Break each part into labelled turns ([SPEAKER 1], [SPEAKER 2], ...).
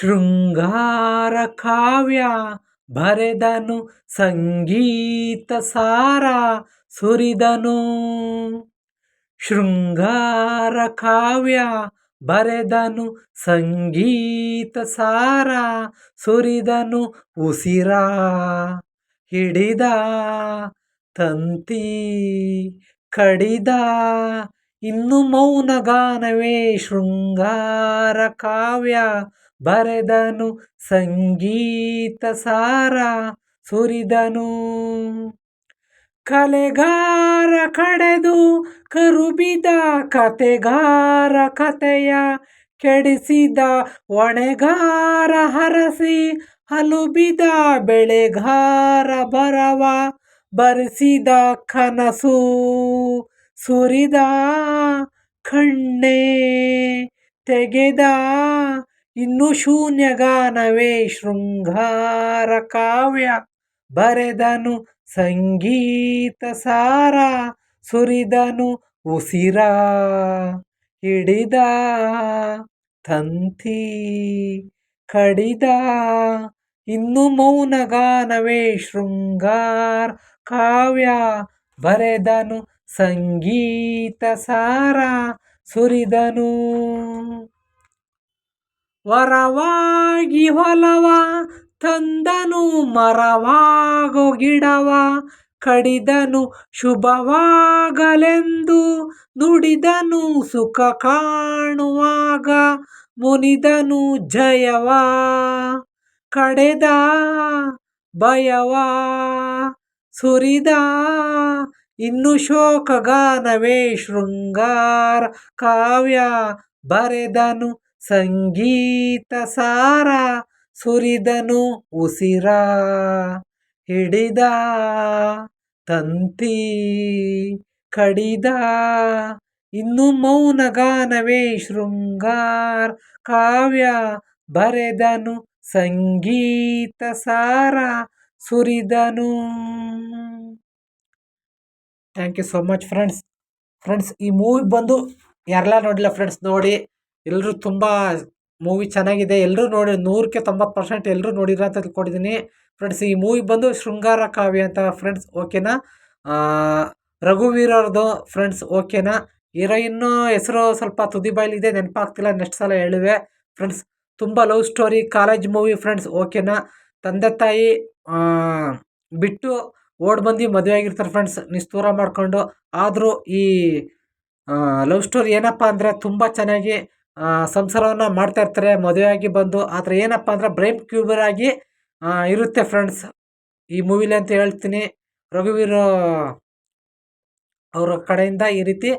[SPEAKER 1] ಶೃಂಗಾರ ಕಾವ್ಯ ಬರೆದನು ಸಂಗೀತ ಸಾರ ಸುರಿದನು. ಶೃಂಗಾರ ಕಾವ್ಯ ಬರೆದನು ಸಂಗೀತ ಸಾರ ಸುರಿದನು ಉಸಿರ ಹಿಡಿದ ತಂತಿ ಕಡಿದ ಇನ್ನು ಮೌನ ಗಾನವೇ ಶೃಂಗಾರ ಕಾವ್ಯ ಬರೆದನು ಸಂಗೀತ ಸಾರ ಸುರಿದನು. ಕಲೆಗಾರ ಕಡೆದು ಕರುಬಿದ ಕತೆಗಾರ ಕತೆಯ ಕೆಡಿಸಿದ ಒಣೆಗಾರ ಹರಸಿ ಹಲುಬಿದ ಬೆಳೆಗಾರ ಬರವ ಬರಿಸಿದ ಕನಸು. ಸುರಿದ ಕಣ್ಣೇ ತೆಗೆದ ಇನ್ನು ಶೂನ್ಯಗಾನವೇ ಶೃಂಗಾರ ಕಾವ್ಯ. ಬರೆದನು ಸಂಗೀತ ಸಾರ, ಸುರಿದನು ಉಸಿರ ಹಿಡಿದ ತಂತಿ ಕಡಿದ ಇನ್ನು ಮೌನಗಾನವೇ ಶೃಂಗಾರ ಕಾವ್ಯ. ಬರೆದನು ಸಂಗೀತ ಸಾರ ಸುರಿದನು. ವರವಾಗಿ ಹೊಲವ ತಂದನು ಮರವಾಗೋ ಗಿಡವ ಕಡಿದನು ಶುಭವಾಗಲೆಂದು ನುಡಿದನು ಸುಖ ಕಾಣುವಾಗ ಮುನಿದನು ಜಯವ ಕಡೆದ ಭಯವ. ಸುರಿದ. ಇನ್ನು ಶೋಕಗಾನವೇ ಶೃಂಗಾರ ಕಾವ್ಯ ಬರೆದನು ಸಂಗೀತ ಸಾರ, ಸುರಿದನು ಉಸಿರ ಹಿಡಿದ. ತಂತಿ ಕಡಿದ. ಇನ್ನು ಮೌನಗಾನವೇ ಶೃಂಗಾರ ಕಾವ್ಯ ಬರೆದನು ಸಂಗೀತ ಸಾರ ಸುರಿದನು. Thank you so much friends friends ಈ ಮೂವಿ ಬಂದು ಯಾರೆಲ್ಲ ನೋಡಿಲ್ಲ ಫ್ರೆಂಡ್ಸ್ ನೋಡಿ. ಎಲ್ಲರೂ ತುಂಬ ಮೂವಿ ಚೆನ್ನಾಗಿದೆ. ಎಲ್ಲರೂ ನೋಡಿ, ನೂರಕ್ಕೆ ತೊಂಬತ್ತು ಪರ್ಸೆಂಟ್ ಎಲ್ಲರೂ ನೋಡಿರ ಅಂತ ತಿಳ್ಕೊಂಡಿದ್ದೀನಿ. ಫ್ರೆಂಡ್ಸ್ ಈ ಮೂವಿ ಬಂದು ಶೃಂಗಾರ ಕಾವ್ಯ ಅಂತ ಫ್ರೆಂಡ್ಸ್ ಓಕೆನಾ ರಘುವೀರ್ ಫ್ರೆಂಡ್ಸ್ ಓಕೆನಾ ಹೀರೋಯಿನ್ನು ಹೆಸರು ಸ್ವಲ್ಪ ತುದಿ ಬಾಯಲ್ಲಿದೆ ನೆನಪಾಗ್ತಿಲ್ಲ, ನೆಕ್ಸ್ಟ್ ಸಲ ಹೇಳುವೆ. ಫ್ರೆಂಡ್ಸ್ ತುಂಬ love story college movie friends ಓಕೆನಾ ತಂದೆ ತಾಯಿ ಬಿಟ್ಟು ಓಡ್ ಬಂದು ಮದುವೆ ಆಗಿರ್ತಾರೆ ಫ್ರೆಂಡ್ಸ್ ನಿಸ್ತೂರ ಮಾಡಿಕೊಂಡು. ಆದರೂ ಈ ಲವ್ ಸ್ಟೋರಿ ಏನಪ್ಪ ಅಂದರೆ ತುಂಬ ಚೆನ್ನಾಗಿ ಸಂಸಾರವನ್ನು ಮಾಡ್ತಾ ಇರ್ತಾರೆ. ಮದುವೆ ಆಗಿ ಬಂದು. ಆದರೆ ಏನಪ್ಪ ಅಂದರೆ ಬ್ರೈಮ್ ಕ್ಯೂಬರ್ ಆಗಿ ಇರುತ್ತೆ ಫ್ರೆಂಡ್ಸ್ ಈ ಮೂವಿಲಿ ಅಂತ ಹೇಳ್ತೀನಿ. ರಘುವೀರ್, ಅವರ ಕಡೆಯಿಂದ ಈ ರೀತಿ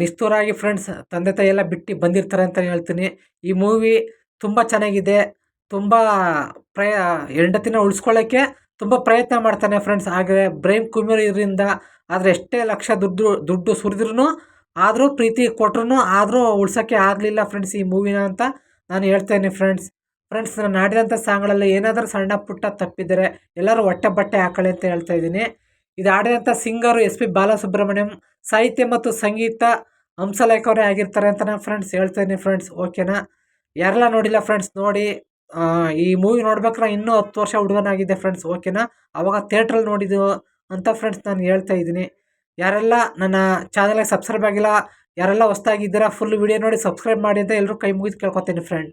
[SPEAKER 1] ನಿಸ್ತೂರಾಗಿ ಫ್ರೆಂಡ್ಸ್ ತಂದೆ ತಾಯಿ ಎಲ್ಲ ಬಿಟ್ಟು ಬಂದಿರ್ತಾರೆ ಅಂತ ಹೇಳ್ತೀನಿ. ಈ ಮೂವಿ ತುಂಬ ಚೆನ್ನಾಗಿದೆ. ತುಂಬ ಪ್ರಯ ಹೆಂಡತಿನ ಉಳಿಸ್ಕೊಳ್ಳೋಕ್ಕೆ ತುಂಬ ಪ್ರಯತ್ನ ಮಾಡ್ತಾನೆ ಫ್ರೆಂಡ್ಸ್ ಹಾಗೆ ಬ್ರೇಮ್ ಕುಮಿರ್ ಇದರಿಂದ ಆದರೆ ಎಷ್ಟೇ ಲಕ್ಷ ದುಡ್ಡು ದುಡ್ಡು ಸುರಿದ್ರೂ ಆದರೂ ಪ್ರೀತಿ ಕೊಟ್ರು ಆದರೂ ಉಳ್ಸೋಕ್ಕೆ ಆಗಲಿಲ್ಲ ಫ್ರೆಂಡ್ಸ್ ಈ ಮೂವಿನ ಅಂತ ನಾನು ಹೇಳ್ತೇನೆ ಫ್ರೆಂಡ್ಸ್ ಫ್ರೆಂಡ್ಸ್ ನಾನು ಆಡಿದಂಥ ಸಾಂಗ್ಗಳಲ್ಲಿ ಏನಾದರೂ ಸಣ್ಣ ಪುಟ್ಟ ತಪ್ಪಿದರೆ ಎಲ್ಲರೂ ಹೊಟ್ಟೆ ಬಟ್ಟೆ ಹಾಕೊಳ್ಳಿ ಅಂತ ಹೇಳ್ತಾ ಇದ್ದೀನಿ. ಇದು ಆಡಿದಂಥ ಸಿಂಗರು ಎಸ್ ಪಿ ಬಾಲಸುಬ್ರಹ್ಮಣ್ಯಂ, ಸಾಹಿತ್ಯ ಮತ್ತು ಸಂಗೀತ ಹಂಸಲೇಖವರೇ ಆಗಿರ್ತಾರೆ ಅಂತ ನಾನು ಫ್ರೆಂಡ್ಸ್ ಹೇಳ್ತೇನೆ ಫ್ರೆಂಡ್ಸ್ ಓಕೆನಾ ಯಾರೆಲ್ಲ ನೋಡಿಲ್ಲ ಫ್ರೆಂಡ್ಸ್ ನೋಡಿ. ಈ ಮೂವಿ ನೋಡ್ಬೇಕಾರೆ ಇನ್ನೂ ಹತ್ತು ವರ್ಷ ಹುಡುಗನಾಗಿದ್ದೆ ಫ್ರೆಂಡ್ಸ್ ಓಕೆನಾ ಅವಾಗ ಥಿಯೇಟ್ರಲ್ಲಿ ನೋಡಿದ್ದು ಅಂತ ಫ್ರೆಂಡ್ಸ್ ನಾನು ಹೇಳ್ತಾ ಇದ್ದೀನಿ. ಯಾರೆಲ್ಲ ನನ್ನ ಚಾನಲ್ಗೆ ಸಬ್ಸ್ಕ್ರೈಬ್ ಆಗಿಲ್ಲ, ಯಾರೆಲ್ಲ ಹೊಸ್ದಾಗಿದ್ದೀರಾ ಫುಲ್ ವಿಡಿಯೋ ನೋಡಿ ಸಬ್ಸ್ಕ್ರೈಬ್ ಮಾಡಿ ಅಂತ ಎಲ್ಲರೂ ಕೈ ಮುಗಿದು ಕೇಳ್ಕೊತೀನಿ ಫ್ರೆಂಡ್